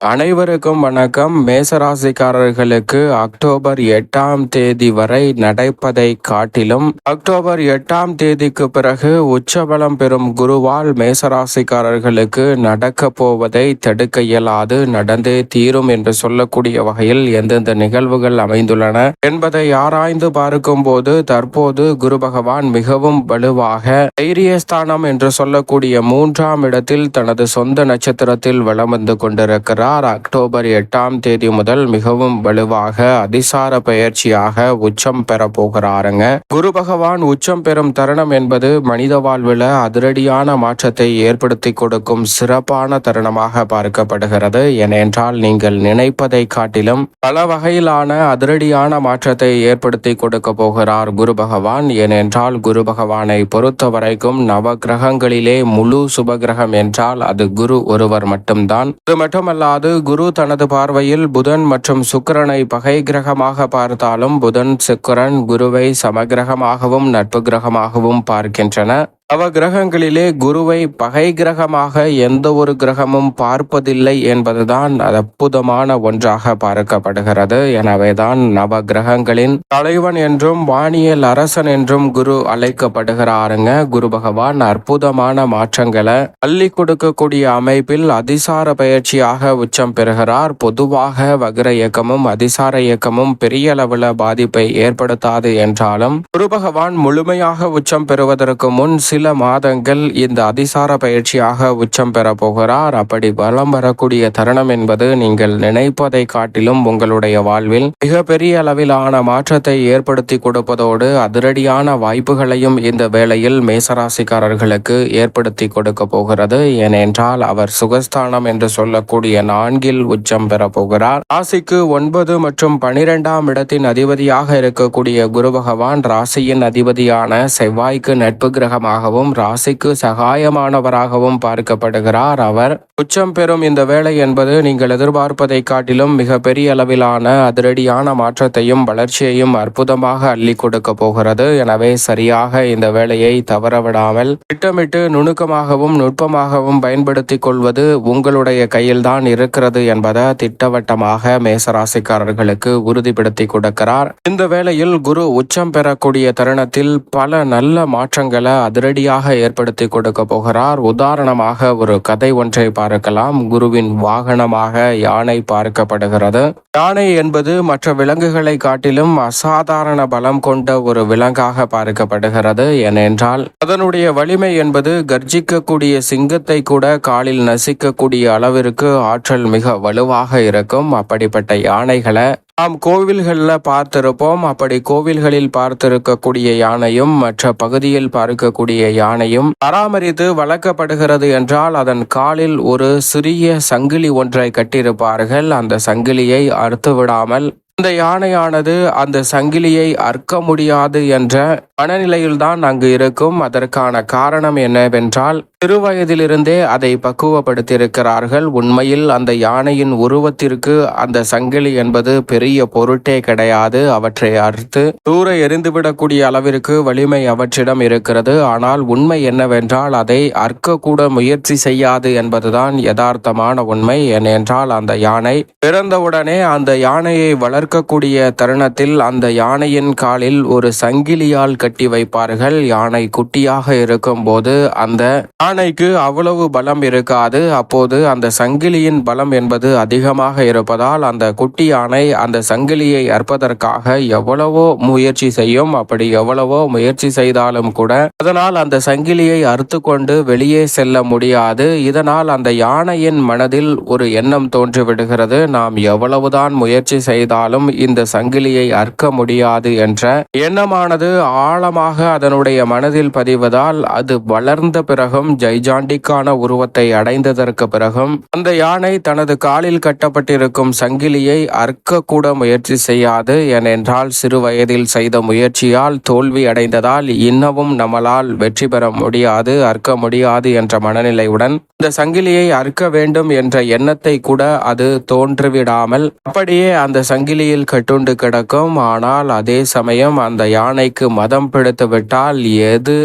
அனைவருக்கும் வணக்கம். மேசராசிக்காரர்களுக்கு அக்டோபர் எட்டாம் தேதி வரை நடப்பதை காட்டிலும் அக்டோபர் எட்டாம் தேதிக்கு பிறகு உச்சபலம் பெறும் குருவால் மேசராசிக்காரர்களுக்கு நடக்க போவதை தடுக்க இயலாது நடந்தே தீரும் என்று சொல்லக்கூடிய வகையில் எந்தெந்த நிகழ்வுகள் அமைந்துள்ளன என்பதை ஆராய்ந்து பார்க்கும் போது தற்போது குரு பகவான் மிகவும் வலுவாக தைரியஸ்தானம் என்று சொல்லக்கூடிய மூன்றாம் இடத்தில் தனது சொந்த நட்சத்திரத்தில் வலம் வந்து கொண்டிருக்கிறார். அக்டோபர் எட்டாம் தேதி முதல் மிகவும் வலுவாக அதிசார பயிற்சியாக உச்சம் பெற போகிறாருங்க. குரு பகவான் உச்சம் பெறும் தருணம் என்பது மனித வாழ்வில் அதிரடியான மாற்றத்தை ஏற்படுத்தி கொடுக்கும் சிறப்பான தருணமாக பார்க்கப்படுகிறது. ஏனென்றால் நீங்கள் நினைப்பதை காட்டிலும் பல வகையிலான அதிரடியான மாற்றத்தை ஏற்படுத்தி கொடுக்க போகிறார் குரு பகவான். ஏனென்றால் குரு பகவானை பொறுத்த வரைக்கும் நவ கிரகங்களிலே முழு சுபகிரகம் என்றால் அது குரு ஒருவர் மட்டும்தான். அது மட்டுமல்லாது குரு தனது பார்வையில் புதன் மற்றும் சுக்கரனை பகை கிரகமாக பார்த்தாலும் புதன் சுக்கரன் குருவை சமகிரகமாகவும் நட்பு கிரகமாகவும் பார்க்கின்றன. நவ கிரகங்களிலே குருவை பகை கிரகமாக எந்த ஒரு கிரகமும் பார்ப்பதில்லை என்பதுதான் அற்புதமான ஒன்றாக பார்க்கப்படுகிறது. எனவேதான் நவ கிரகங்களின் தலைவன் என்றும் வானியல் அரசன் என்றும் குரு அழைக்கப்படுகிறாருங்க. குரு பகவான் அற்புதமான மாற்றங்களை அள்ளி கொடுக்கக்கூடிய அமைப்பில் அதிசார பயிற்சியாக உச்சம் பெறுகிறார். பொதுவாக வக்ர இயக்கமும் அதிசார இயக்கமும் பெரிய அளவில் பாதிப்பை ஏற்படுத்தாது என்றாலும் குரு பகவான் முழுமையாக உச்சம் பெறுவதற்கு முன் சில மாதங்கள் இந்த அதிசார பயிற்சியாக உச்சம் பெற போகிறார். அப்படி பலம் வரக்கூடிய தருணம் என்பது நீங்கள் நினைப்பதை காட்டிலும் உங்களுடைய வாழ்வில் மிகப்பெரிய அளவிலான மாற்றத்தை ஏற்படுத்தி கொடுப்பதோடு அதிரடியான வாய்ப்புகளையும் இந்த வேளையில் மேசராசிக்காரர்களுக்கு ஏற்படுத்தி கொடுக்க போகிறது. ஏனென்றால் அவர் சுகஸ்தானம் என்று சொல்லக்கூடிய நான்கில் உச்சம் பெற போகிறார். ராசிக்கு ஒன்பது மற்றும் பனிரெண்டாம் இடத்தின் அதிபதியாக இருக்கக்கூடிய குரு பகவான் ராசியின் அதிபதியான செவ்வாய்க்கு நட்பு கிரகமாக கிரகமாகவும் ராசிக்கு சகாயமானவராகவும் பார்க்கப்படுகிறார் அவர். உச்சம் பெறும் இந்த வேலை என்பது நீங்கள் எதிர்பார்ப்பதை காட்டிலும் மிக பெரிய அளவிலான அதிரடியான மாற்றத்தையும் வளர்ச்சியையும் அற்புதமாக அள்ளி கொடுக்க போகிறது. எனவே சரியாக இந்த வேலையை தவறவிடாமல் திட்டமிட்டு நுணுக்கமாகவும் நுட்பமாகவும் பயன்படுத்திக் கொள்வது உங்களுடைய கையில்தான் இருக்கிறது என்பதை திட்டவட்டமாக மேசராசிக்காரர்களுக்கு உறுதிப்படுத்தி கொடுக்கிறார். இந்த வேளையில் குரு உச்சம் பெறக்கூடிய தருணத்தில் பல நல்ல மாற்றங்களை அதிரடி உடனடியாக ஏற்படுத்தி கொடுக்க போகிறார். உதாரணமாக ஒரு கதை ஒன்றை பார்க்கலாம். குருவின் வாகனமாக யானை பார்க்கப்படுகிறது. யானை என்பது மற்ற விலங்குகளை காட்டிலும் அசாதாரண பலம் கொண்ட ஒரு விலங்காக பார்க்கப்படுகிறது. ஏனென்றால் அதனுடைய வலிமை என்பது கர்ஜிக்கக்கூடிய சிங்கத்தை கூட காலில் நசிக்கக்கூடிய அளவிற்கு ஆற்றல் மிக வலுவாக இருக்கும். அப்படிப்பட்ட யானைகளை நாம் கோவில்களில் பார்த்திருப்போம். அப்படி கோவில்களில் பார்த்திருக்கக்கூடிய யானையும் மற்ற பகுதியில் பார்க்கக்கூடிய யானையும் பராமரித்து வளர்க்கப்படுகிறது என்றால் அதன் காலில் ஒரு சிறிய சங்கிலி ஒன்றை கட்டியிருப்பார்கள். அந்த சங்கிலியை அறுத்து விடாமல் அந்த யானையானது அந்த சங்கிலியை அற்க முடியாது என்ற மனநிலையில்தான் அங்கு இருக்கும். அதற்கான காரணம் என்னவென்றால் சிறுவயதிலிருந்தே அதை பக்குவப்படுத்தியிருக்கிறார்கள். உண்மையில் அந்த யானையின் உருவத்திற்கு அந்த சங்கிலி என்பது பெரிய பொருட்டே கிடையாது. அவற்றை அறுத்து தூர எரிந்துவிடக்கூடிய அளவிற்கு வலிமை அவற்றிடம் இருக்கிறது. ஆனால் உண்மை என்னவென்றால் அதை அற்கக்கூட முயற்சி செய்யாது என்பதுதான் யதார்த்தமான உண்மை. ஏனென்றால் அந்த யானை பிறந்தவுடனே அந்த யானையை வளர்க்க இருக்கக்கூடிய தருணத்தில் அந்த யானையின் காலில் ஒரு சங்கிலியால் கட்டி வைப்பார்கள். யானை குட்டியாக இருக்கும்போது அந்த யானைக்கு அவ்வளவு பலம் இருக்காது. அப்போது அந்த சங்கிலியின் பலம் என்பது அதிகமாக இருப்பதால் அந்த குட்டி யானை அந்த சங்கிலியை அற்பதற்காக எவ்வளவோ முயற்சி செய்யும். அப்படி எவ்வளவோ முயற்சி செய்தாலும் கூட அதனால் அந்த சங்கிலியை அறுத்து கொண்டு வெளியே செல்ல முடியாது. இதனால் அந்த யானையின் மனதில் ஒரு எண்ணம் தோன்றிவிடுகிறது. நாம் எவ்வளவுதான் முயற்சி செய்தால் செய்தாலும் இந்த சங்கிலியை அற்க முடியாது என்ற எண்ணமானது ஆழமாக அதனுடைய மனதில் பதிவதால் அது வளர்ந்த பிறகும் ஜெய்ஜாண்டிக்கான உருவத்தை அடைந்ததற்கு பிறகும் அந்த யானை தனது காலில் கட்டப்பட்டிருக்கும் சங்கிலியை அற்க கூட முயற்சி செய்யாது ஏனென்றால் சிறு வயதில் செய்த முயற்சியால் தோல்வி அடைந்ததால் இன்னமும் நம்மளால் வெற்றி பெற முடியாது அற்க முடியாது என்ற மனநிலையுடன் இந்த சங்கிலியை அறுக்க வேண்டும் என்ற எண்ணத்தை கூட அது தோன்றுவிடாமல் அப்படியே அந்த சங்கிலி வேலியில் கட்டுண்டு கிடக்கும். ஆனால் அதே சமயம் அந்த யானைக்கு மதம் பிடித்து விட்டால் எது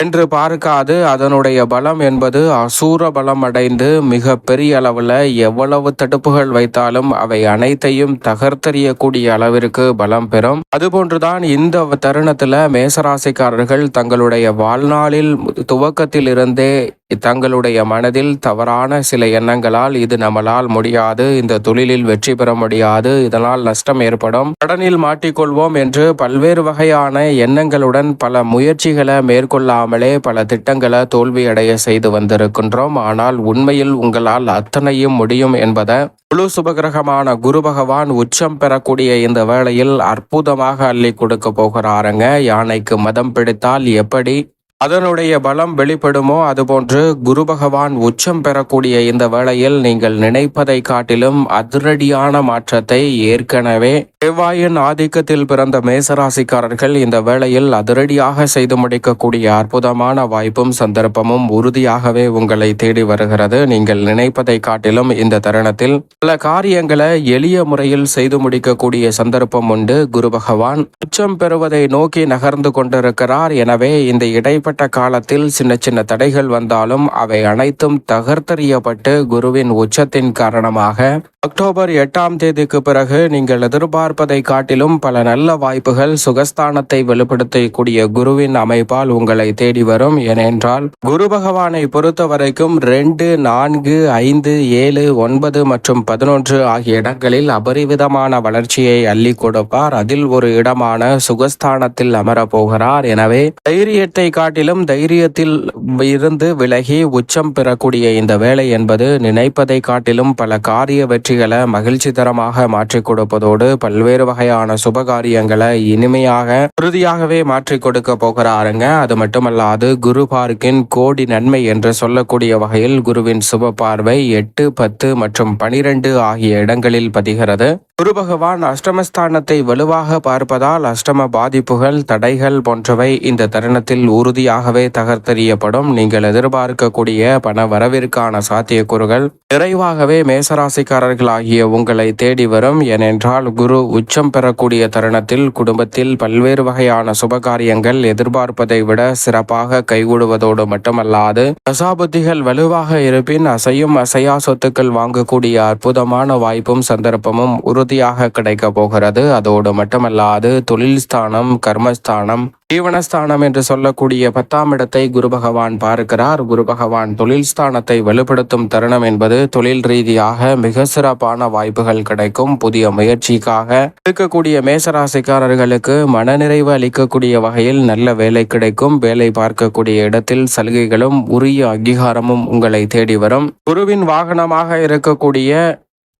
என்று பார்க்காது. அதனுடைய பலம் என்பது அசூர பலம் அடைந்து மிக பெரிய அளவில் எவ்வளவு தடுப்புகள் வைத்தாலும் அவை அனைத்தையும் தகர்த்தெறியக்கூடிய அளவிற்கு பலம் பெறும். அதுபோன்றுதான் இந்த தருணத்தில் மேசராசிக்காரர்கள் தங்களுடைய வாழ்நாளில் துவக்கத்தில் இருந்தே தங்களுடைய மனதில் தவறான சில எண்ணங்களால் இது நம்மளால் முடியாது இந்த தொழிலில் வெற்றி பெற முடியாது இதனால் நஷ்டம் ஏற்படும். கடனில் மாட்டிக்கொள்வோம் என்று பல்வேறு வகையான எண்ணங்களுடன் பல முயற்சிகளை மேற்கொள்ளாமலே பல திட்டங்களை தோல்வியடைய செய்து வந்திருக்கின்றோம். ஆனால் உண்மையில் உங்களால் அத்தனையும் முடியும் என்பதை முழு சுபகிரகமான குரு பகவான் உச்சம் பெறக்கூடிய இந்த வேளையில் அற்புதமாக அள்ளி கொடுக்க போகிறாருங்க. யானைக்கு மதம் பிடித்தால் எப்படி அதனுடைய பலம் வெளிப்படுமோ? அதுபோன்று குரு பகவான் உச்சம் பெறக்கூடிய இந்த வேளையில் நீங்கள் நினைப்பதை காட்டிலும் அதிரடியான மாற்றத்தை ஏற்கனவே செவ்வாயின் ஆதிக்கத்தில் பிறந்த மேசராசிக்காரர்கள் இந்த வேளையில் அதிரடியாக செய்து முடிக்கக்கூடிய அற்புதமான வாய்ப்பும் சந்தர்ப்பமும் உறுதியாகவே உங்களை தேடி வருகிறது. நீங்கள் நினைப்பதை காட்டிலும் இந்த தருணத்தில் பல காரியங்களை எளிய முறையில் செய்து முடிக்கக்கூடிய சந்தர்ப்பம் உண்டு. குரு பகவான் உச்சம் பெறுவதை நோக்கி நகர்ந்து கொண்டிருக்கிறார். எனவே இந்த இடைப்பட்ட காலத்தில் சின்ன சின்ன தடைகள் வந்தாலும் அவை அனைத்தும் தகர்த்தறியப்பட்டு குருவின் உச்சத்தின் காரணமாக. அக்டோபர் எட்டாம் தேதிக்கு பிறகு நீங்கள் எதிர்பார்ப்பதை காட்டிலும் பல நல்ல வாய்ப்புகள் சுகஸ்தானத்தை வெளிப்படுத்தக்கூடிய குருவின் அமைப்பால் உங்களை தேடி வரும். ஏனென்றால் குரு பகவானை பொறுத்த வரைக்கும் ரெண்டு நான்கு ஐந்து ஏழு ஒன்பது மற்றும் பதினொன்று ஆகிய இடங்களில் அபரிவிதமான வளர்ச்சியை அள்ளி கொடுப்பார். அதில் ஒரு இடமான சுகஸ்தானத்தில் அமரப் போகிறார். எனவே தைரியத்தை காட்டிலும் தைரியத்தில் இருந்து விலகி உச்சம் பெறக்கூடிய இந்த வேலை என்பது நினைப்பதை காட்டிலும் பல காரிய வெற்றிகளை மகிழ்ச்சி தரமாக மாற்றிக் கொடுப்பதோடு பல்வேறு வகையான சுபகாரியங்களை இனிமையாக உறுதியாகவே மாற்றிக் கொடுக்க போகிறாருங்க. அது மட்டுமல்லாது குரு பார்க்கின் கோடி நன்மை என்று சொல்லக்கூடிய வகையில் குருவின் சுப பார்வை எட்டு பத்து மற்றும் பனிரெண்டு ஆகிய இடங்களில் பதிகிறது. குரு பகவான் அஷ்டமஸ்தானத்தை வலுவாக பார்ப்பதால் அஷ்டம பாதிப்புகள் தடைகள் போன்றவை இந்த தருணத்தில் உறுதி உறுதியாகவே தகர்த்தெறியப்படும். நீங்கள் எதிர்பார்க்கக்கூடிய பண வரவிற்கான சாத்தியக்கூறுகள் நிறைவாகவே மேசராசிக்காரர்களாகிய உங்களை தேடி வரும். ஏனென்றால் குரு உச்சம் பெறக்கூடிய தருணத்தில் குடும்பத்தில் பல்வேறு வகையான சுபகாரியங்கள் எதிர்பார்ப்பதை விட சிறப்பாக கைகூடுவதோடு மட்டுமல்லாது தசாபுத்திகள் வலுவாக இருப்பின் அசையும் அசையா சொத்துக்கள் வாங்கக்கூடிய அற்புதமான வாய்ப்பும் சந்தர்ப்பமும் உறுதியாக கிடைக்க போகிறது. அதோடு மட்டுமல்லாது தொழில் ஸ்தானம் கர்மஸ்தானம் ஜீவனஸ்தானம் என்று சொல்லக்கூடிய பத்தாம் இடத்தை குரு பகவான் பார்க்கிறார். குரு பகவான் தொழில் ஸ்தானத்தை வலுப்படுத்தும் தருணம் என்பது தொழில் ரீதியாக மிக சிறப்பான வாய்ப்புகள் கிடைக்கும். புதிய முயற்சிக்காக இருக்கக்கூடிய மேசராசிக்காரர்களுக்கு மனநிறைவு அளிக்கக்கூடிய வகையில் நல்ல வேலை கிடைக்கும். வேலை பார்க்கக்கூடிய இடத்தில் சலுகைகளும் உரிய அங்கீகாரமும் உங்களை தேடி வரும். குருவின் வாகனமாக இருக்கக்கூடிய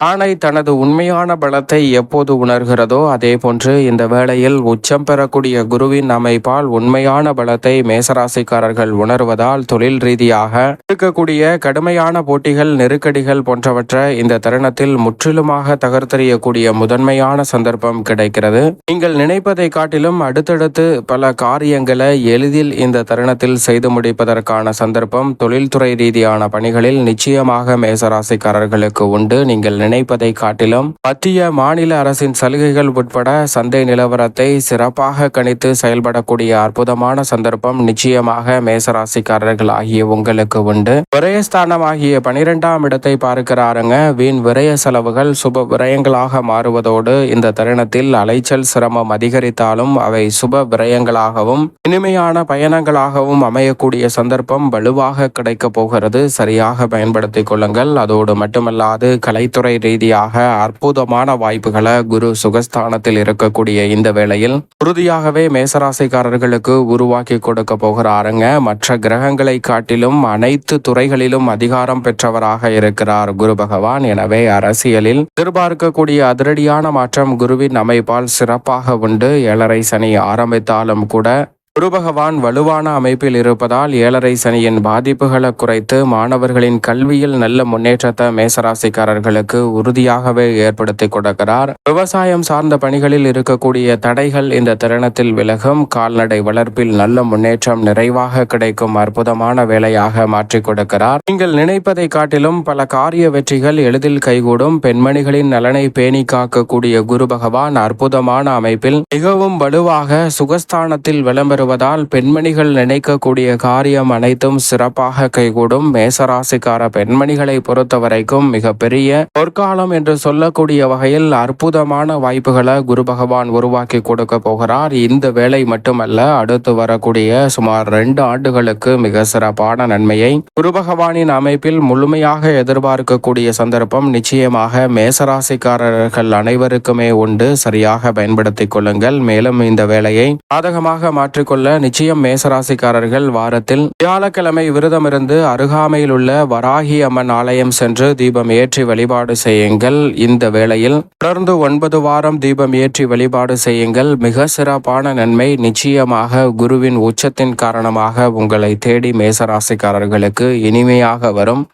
ஆணை தனது உண்மையான பலத்தை எப்போது உணர்கிறதோ அதே போன்று இந்த வேளையில் உச்சம் பெறக்கூடிய குருவின் அமைப்பால் உண்மையான பலத்தை மேசராசிக்காரர்கள் உணர்வதால் தொழில் ரீதியாக இருக்கக்கூடிய கடுமையான போட்டிகள் நெருக்கடிகள் போன்றவற்றை இந்த தருணத்தில் முற்றிலுமாக தகர்த்தெறியக்கூடிய முதன்மையான சந்தர்ப்பம் கிடைக்கிறது. நீங்கள் நினைப்பதை காட்டிலும் அடுத்தடுத்து பல காரியங்களை எளிதில் இந்த தருணத்தில் செய்து முடிப்பதற்கான சந்தர்ப்பம் தொழில்துறை ரீதியான பணிகளில் நிச்சயமாக மேசராசிக்காரர்களுக்கு உண்டு. நீங்கள் நினைப்பதை காட்டிலும் மத்திய மாநில அரசின் சலுகைகள் உட்பட சந்தை நிலவரத்தை சிறப்பாக கணித்து செயல்படக்கூடிய அற்புதமான சந்தர்ப்பம் நிச்சயமாக மேசராசிக்காரர்கள் ஆகிய உங்களுக்கு உண்டு. விரயஸ்தானம் ஆகிய பனிரெண்டாம் இடத்தை பார்க்கிறாருங்க. வீண் விரய செலவுகள் சுப விரயங்களாக மாறுவதோடு இந்த தருணத்தில் அலைச்சல் சிரமம் அதிகரித்தாலும் அவை சுப விரயங்களாகவும் இனிமையான பயணங்களாகவும் அமையக்கூடிய சந்தர்ப்பம் வலுவாக கிடைக்கப் போகிறது. சரியாக பயன்படுத்திக் கொள்ளுங்கள். அதோடு மட்டுமல்லாது கலைத்துறை ரீதியாக அற்புதமான வாய்ப்புகளை குரு சுகஸ்தானத்தில் இருக்கக்கூடிய இந்த வேளையில் உறுதியாகவே மேசராசிக்காரர்களுக்கு உருவாக்கி கொடுக்க போகிறாருங்க. மற்ற கிரகங்களை காட்டிலும் அனைத்து துறைகளிலும் அதிகாரம் பெற்றவராக இருக்கிறார் குரு பகவான். எனவே அரசியலில் எதிர்பார்க்கக்கூடிய அதிரடியான மாற்றம் குருவின் அமைப்பால் சிறப்பாக உண்டு. ஏழரை சனி ஆரம்பித்தாலும் கூட குரு பகவான் வலுவான அமைப்பில் இருப்பதால் ஏழரை சனியின் பாதிப்புகளை குறைத்து மாணவர்களின் கல்வியில் நல்ல முன்னேற்றத்தை மேசராசிக்காரர்களுக்கு உறுதியாகவே ஏற்படுத்தி கொடுக்கிறார். விவசாயம் சார்ந்த பணிகளில் இருக்கக்கூடிய தடைகள் இந்த தருணத்தில் விலகும். கால்நடை வளர்ப்பில் நல்ல முன்னேற்றம் நிறைவாக கிடைக்கும் அற்புதமான வேலையாக மாற்றிக் கொடுக்கிறார். நீங்கள் நினைப்பதை காட்டிலும் பல காரிய வெற்றிகள் எளிதில் கைகூடும். பெண்மணிகளின் நலனை பேணி காக்கக்கூடிய குரு பகவான் அற்புதமான அமைப்பில் மிகவும் வலுவாக சுகஸ்தானத்தில் விளம்பர வருவதால் பெண்மணிகள் நினைக்கக்கூடிய காரியம் அனைத்தும் சிறப்பாக கைகூடும். மேசராசிக்கார பெண்மணிகளை பொறுத்தவரைக்கும் மிகப்பெரிய பொற்காலம் என்று சொல்லக்கூடிய வகையில் அற்புதமான வாய்ப்புகளை குரு பகவான் உருவாக்கி கொடுக்க போகிறார். இந்த வேலை மட்டுமல்ல அடுத்து வரக்கூடிய சுமார் ரெண்டு ஆண்டுகளுக்கு மிக சிறப்பான நன்மையை குரு பகவானின் அமைப்பில் முழுமையாக எதிர்பார்க்கக்கூடிய சந்தர்ப்பம் நிச்சயமாக மேசராசிக்காரர்கள் அனைவருக்குமே உண்டு. சரியாக பயன்படுத்திக் கொள்ளுங்கள். மேலும் இந்த வேலையை சாதகமாக கொள்ள நிச்சயம் மேசராசிக்காரர்கள் வாரத்தில் வியாழக்கிழமை விரதமிருந்து அருகாமையில் உள்ள வராகி அம்மன் ஆலயம் சென்று தீபம் ஏற்றி வழிபாடு செய்யுங்கள். இந்த வேளையில் தொடர்ந்து ஒன்பது வாரம் தீபம் ஏற்றி வழிபாடு செய்யுங்கள். மிக சிறப்பான நன்மை நிச்சயமாக குருவின் உச்சத்தின் காரணமாக உங்களை தேடி மேசராசிக்காரர்களுக்கு இனிமையாக வரும்.